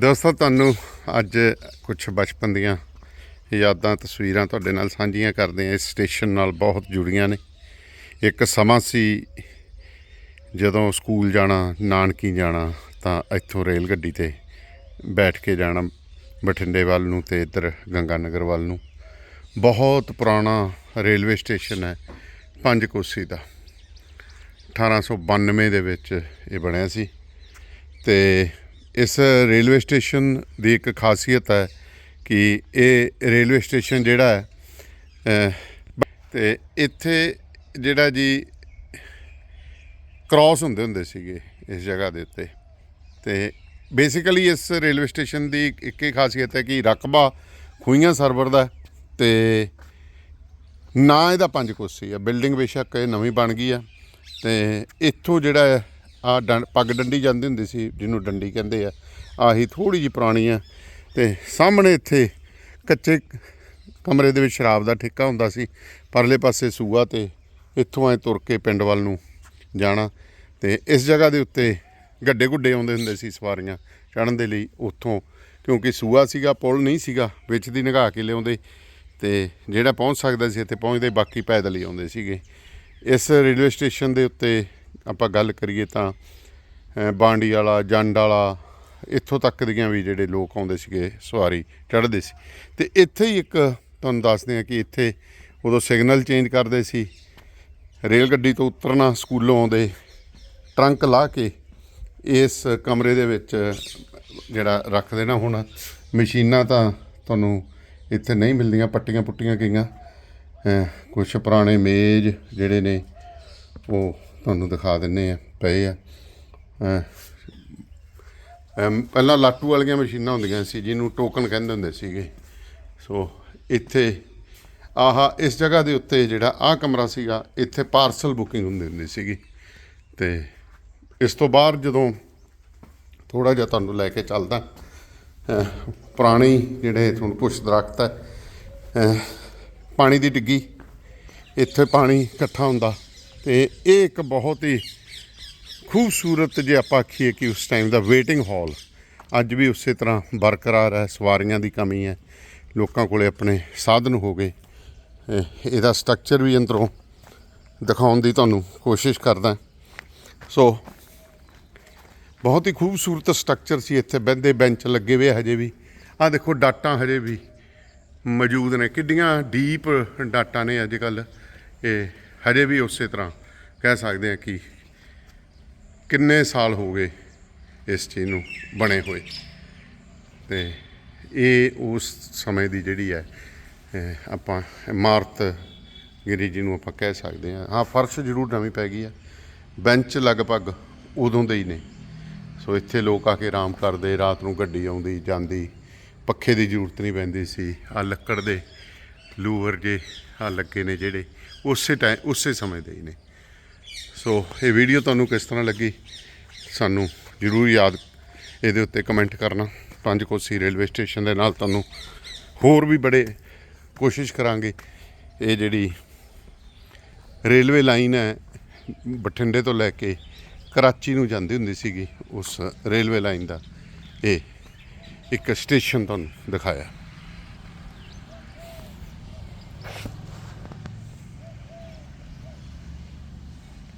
ਦੋਸਤੋ, ਤੁਹਾਨੂੰ ਅੱਜ ਕੁਝ ਬਚਪਨ ਦੀਆਂ ਯਾਦਾਂ, ਤਸਵੀਰਾਂ ਤੁਹਾਡੇ ਨਾਲ ਸਾਂਝੀਆਂ ਕਰਦੇ ਆ ਇਸ ਸਟੇਸ਼ਨ ਨਾਲ ਬਹੁਤ ਜੁੜੀਆਂ ਨੇ। ਇੱਕ ਸਮਾਂ ਸੀ ਜਦੋਂ ਸਕੂਲ ਜਾਣਾ, ਨਾਨਕੀ ਜਾਣਾ, ਤਾਂ ਇੱਥੋਂ ਰੇਲ ਗੱਡੀ ਤੇ ਬੈਠ ਕੇ ਜਾਣਾ, ਬਠਿੰਡੇ ਵੱਲ ਨੂੰ ਤੇ ਇੱਧਰ ਗੰਗਾ ਨਗਰ ਵੱਲ ਨੂੰ। ਬਹੁਤ ਪੁਰਾਣਾ ਰੇਲਵੇ ਸਟੇਸ਼ਨ ਹੈ ਪੰਜ ਕੋਸੀ ਦਾ 1892 ਦੇ ਵਿੱਚ ਇਹ ਬਣਿਆ ਸੀ ਤੇ ਇਸ ਰੇਲਵੇ ਸਟੇਸ਼ਨ ਦੀ ਇੱਕ ਖਾਸੀਅਤ ਹੈ ਕਿ ਇਹ ਰੇਲਵੇ ਸਟੇਸ਼ਨ ਜਿਹੜਾ ਹੈ ਅਹ, ਤੇ ਇੱਥੇ ਜਿਹੜਾ ਜੀ ਕ੍ਰਾਸ ਹੁੰਦੇ ਹੁੰਦੇ ਸੀਗੇ ਇਸ ਜਗ੍ਹਾ ਦੇ ਉੱਤੇ। ਤੇ ਬੇਸਿਕਲੀ ਇਸ ਰੇਲਵੇ ਸਟੇਸ਼ਨ ਦੀ ਇੱਕ ਹੀ ਖਾਸੀਅਤ ਹੈ ਕਿ ਰਕਬਾ ਖੂਈਆਂ ਸਰਵਰ ਦਾ ਹੈ ਤੇ ਨਾ ਇਹਦਾ ਪੰਜ ਕੋਸੀ ਆ ਬਿਲਡਿੰਗ ਬੇਸ਼ੱਕ ਇਹ ਨਵੀਂ ਬਣ ਗਈ ਆ ਤੇ ਇੱਥੋਂ ਜਿਹੜਾ ਆ ਪੱਗ ਡੰਡੀ ਜਾਂਦੀ ਹੁੰਦੀ ਸੀ, ਜਿਹਨੂੰ ਡੰਡੀ ਕਹਿੰਦੇ ਆ। ਆਹੀ ਥੋੜੀ ਜੀ ਪੁਰਾਣੀ ਆ। ਤੇ ਸਾਹਮਣੇ ਇੱਥੇ ਕੱਚੇ ਕਮਰੇ ਦੇ ਵਿੱਚ ਸ਼ਰਾਬ ਦਾ ਠੇਕਾ ਹੁੰਦਾ ਸੀ। ਪਰਲੇ ਪਾਸੇ ਸੂਆ ਤੇ ਇੱਥੋਂ ਐ ਤੁਰ ਕੇ ਪਿੰਡ ਵੱਲ ਨੂੰ ਜਾਣਾ। ਤੇ ਇਸ ਜਗ੍ਹਾ ਦੇ ਉੱਤੇ ਗੱਡੇ ਗੁੱਡੇ ਆਉਂਦੇ ਹੁੰਦੇ ਸੀ ਸਵਾਰੀਆਂ ਚੜਨ ਦੇ ਲਈ ਉੱਥੋਂ। ਕਿਉਂਕਿ ਸੂਆ ਸੀਗਾ, ਪੁਲ ਨਹੀਂ ਸੀਗਾ, ਵਿੱਚ ਦੀ ਨਿਗਾਹ ਕੇ ਲਿਆਉਂਦੇ। ਤੇ ਜਿਹੜਾ ਪਹੁੰਚ ਸਕਦਾ ਸੀ, ਇੱਥੇ ਪਹੁੰਚਦੇ, ਬਾਕੀ ਪੈਦਲ ਹੀ ਆਉਂਦੇ ਸੀਗੇ। ਇਸ ਰੇਲਵੇ ਸਟੇਸ਼ਨ ਦੇ ਉੱਤੇ ਆਪਾਂ ਗੱਲ ਕਰੀਏ ਤਾਂ ਬਾਂਡੀ ਵਾਲਾ, ਜੰਡ ਵਾਲਾ, ਇੱਥੋਂ ਤੱਕ ਦੀਆਂ ਵੀ ਜਿਹੜੇ ਲੋਕ ਆਉਂਦੇ ਸੀਗੇ, ਸਵਾਰੀ ਚੜ੍ਹਦੇ ਸੀ। ਤੇ ਇੱਥੇ ਹੀ ਇੱਕ ਤੁਹਾਨੂੰ ਦੱਸਦੇ ਆ ਕਿ ਇੱਥੇ ਉਦੋਂ ਸਿਗਨਲ ਚੇਂਜ ਕਰਦੇ ਸੀ। ਰੇਲ ਗੱਡੀ ਤੋਂ ਉਤਰਨਾ, ਸਕੂਲੋਂ ਆਉਂਦੇ, ਟਰੰਕ ਲਾ ਕੇ ਇਸ ਕਮਰੇ ਦੇ ਵਿੱਚ ਜਿਹੜਾ ਰੱਖ ਦੇਣਾ ਹੁਣ, ਮਸ਼ੀਨਾਂ ਤਾਂ ਤੁਹਾਨੂੰ ਇੱਥੇ ਨਹੀਂ ਮਿਲਦੀਆਂ ਪੱਟੀਆਂ ਪੁੱਟੀਆਂ ਗਈਆਂ ਕੁਝ ਪੁਰਾਣੇ ਮੇਜ਼ ਜਿਹੜੇ ਨੇ, ਉਹ ਤੁਹਾਨੂੰ ਦਿਖਾ ਦਿੰਨੇ ਆ ਪਏ ਆ। ਪਹਿਲਾਂ ਲਾਟੂ ਵਾਲੀਆਂ ਮਸ਼ੀਨਾਂ ਹੁੰਦੀਆਂ ਸੀ ਜਿਹਨੂੰ ਟੋਕਨ ਕਹਿੰਦੇ ਹੁੰਦੇ ਸੀਗੇ। ਸੋ ਇੱਥੇ ਆਹਾ ਇਸ ਜਗ੍ਹਾ ਦੇ ਉੱਤੇ ਜਿਹੜਾ ਆਹ ਕਮਰਾ ਸੀਗਾ ਇੱਥੇ ਪਾਰਸਲ ਬੁਕਿੰਗ ਹੁੰਦੀ ਹੁੰਦੀ ਸੀਗੀ। ਤੇ ਇਸ ਤੋਂ ਬਾਅਦ ਜਦੋਂ ਥੋੜਾ ਜਿਹਾ ਤੁਹਾਨੂੰ ਲੈ ਕੇ ਚੱਲਦਾ ਅਹ, ਪੁਰਾਣੀ ਜਿਹੜੇ ਤੁਹਾਨੂੰ ਕੁਛ ਦਰਖਤ ਹੈ ਪਾਣੀ ਦੀ ਡਿੱਗੀ। ਇੱਥੇ ਪਾਣੀ ਇਕੱਠਾ ਹੁੰਦਾ। ਤੇ ਇਹ ਇੱਕ ਬਹੁਤ ਹੀ ਖੂਬਸੂਰਤ ਜੇ ਆਪਾਂ ਆਖੀਏ ਕਿ ਉਸ ਟਾਈਮ ਦਾ ਵੇਟਿੰਗ ਹਾਲ ਅੱਜ ਵੀ ਉਸੇ ਤਰ੍ਹਾਂ ਬਰਕਰਾਰ ਹੈ, ਸਵਾਰੀਆਂ ਦੀ ਕਮੀ ਹੈ, ਲੋਕਾਂ ਕੋਲੇ ਆਪਣੇ ਸਾਧਨ ਹੋ ਗਏ। ਇਹਦਾ ਸਟਰਕਚਰ ਵੀ ਅੰਦਰੋਂ ਦਿਖਾਉਣ ਦੀ ਤੁਹਾਨੂੰ ਕੋਸ਼ਿਸ਼ ਕਰਦਾ। ਸੋ ਬਹੁਤ ਹੀ ਖੂਬਸੂਰਤ ਸਟਰਕਚਰ ਸੀ ਇੱਥੇ, ਬਹਿੰਦੇ ਬੈਂਚ ਲੱਗੇ ਹੋਏ ਆ ਹਜੇ ਵੀ। ਆਹ ਦੇਖੋ ਡਾਟਾਂ ਹਜੇ ਵੀ ਮੌਜੂਦ ਨੇ, ਕਿੱਡੀਆਂ ਡੀਪ ਡਾਟਾਂ ਨੇ ਅੱਜ ਕੱਲ ਇਹ ਹਜੇ ਵੀ ਉਸੇ ਤਰ੍ਹਾਂ ਕਹਿ ਸਕਦੇ ਆ ਕਿ ਕਿੰਨੇ ਸਾਲ ਹੋ ਗਏ ਇਸ ਚੀਜ਼ ਨੂੰ ਬਣੇ ਹੋਏ। ਤੇ ਇਹ ਉਸ ਸਮੇਂ ਦੀ ਜਿਹੜੀ ਹੈ ਆਪਾਂ ਇਮਾਰਤ ਗਿਰੀ ਜੀ ਨੂੰ ਆਪਾਂ ਕਹਿ ਸਕਦੇ ਹਾਂ। ਹਾਂ, ਫਰਸ਼ ਜ਼ਰੂਰ ਨਵੀਂ ਪੈ ਗਈ ਹੈ। ਬੈਂਚ ਲਗਭਗ ਉਦੋਂ ਦੇ ਹੀ ਨੇ। ਸੋ ਇੱਥੇ ਲੋਕ ਆ ਕੇ ਆਰਾਮ ਕਰਦੇ, ਰਾਤ ਨੂੰ ਗੱਡੀ ਆਉਂਦੀ, ਜਾਂਦੀ। ਪੱਖੇ ਦੀ ਜ਼ਰੂਰਤ ਨਹੀਂ ਪੈਂਦੀ ਸੀ। ਆ ਲੱਕੜ ਦੇ ਲੂਵਰ ਜੇ ਆ ਲੱਗੇ ਨੇ ਜਿਹੜੇ। ਉਸੇ ਟਾਈਮ, ਉਸੇ ਸਮੇਂ ਦੇ ਹੀ ਨੇ। ਸੋ ਇਹ ਵੀਡੀਓ ਤੁਹਾਨੂੰ ਕਿਸ ਤਰ੍ਹਾਂ ਲੱਗੀ? ਸਾਨੂੰ ਜ਼ਰੂਰ ਯਾਦ ਇਹਦੇ ਉੱਤੇ ਕਮੈਂਟ ਕਰਨਾ। ਪੰਜ ਕੋਸੀ ਰੇਲਵੇ ਸਟੇਸ਼ਨ ਦੇ ਨਾਲ ਤੁਹਾਨੂੰ ਹੋਰ ਵੀ ਬੜੇ ਕੋਸ਼ਿਸ਼ ਕਰਾਂਗੇ। ਇਹ ਜਿਹੜੀ ਰੇਲਵੇ ਲਾਈਨ ਹੈ, ਬਠਿੰਡੇ ਤੋਂ ਲੈ ਕੇ ਕਰਾਚੀ ਨੂੰ ਜਾਂਦੀ ਹੁੰਦੀ ਸੀਗੀ, ਉਸ ਰੇਲਵੇ ਲਾਈਨ ਦਾ ਇਹ ਇੱਕ ਸਟੇਸ਼ਨ ਤੁਹਾਨੂੰ ਦਿਖਾਇਆ।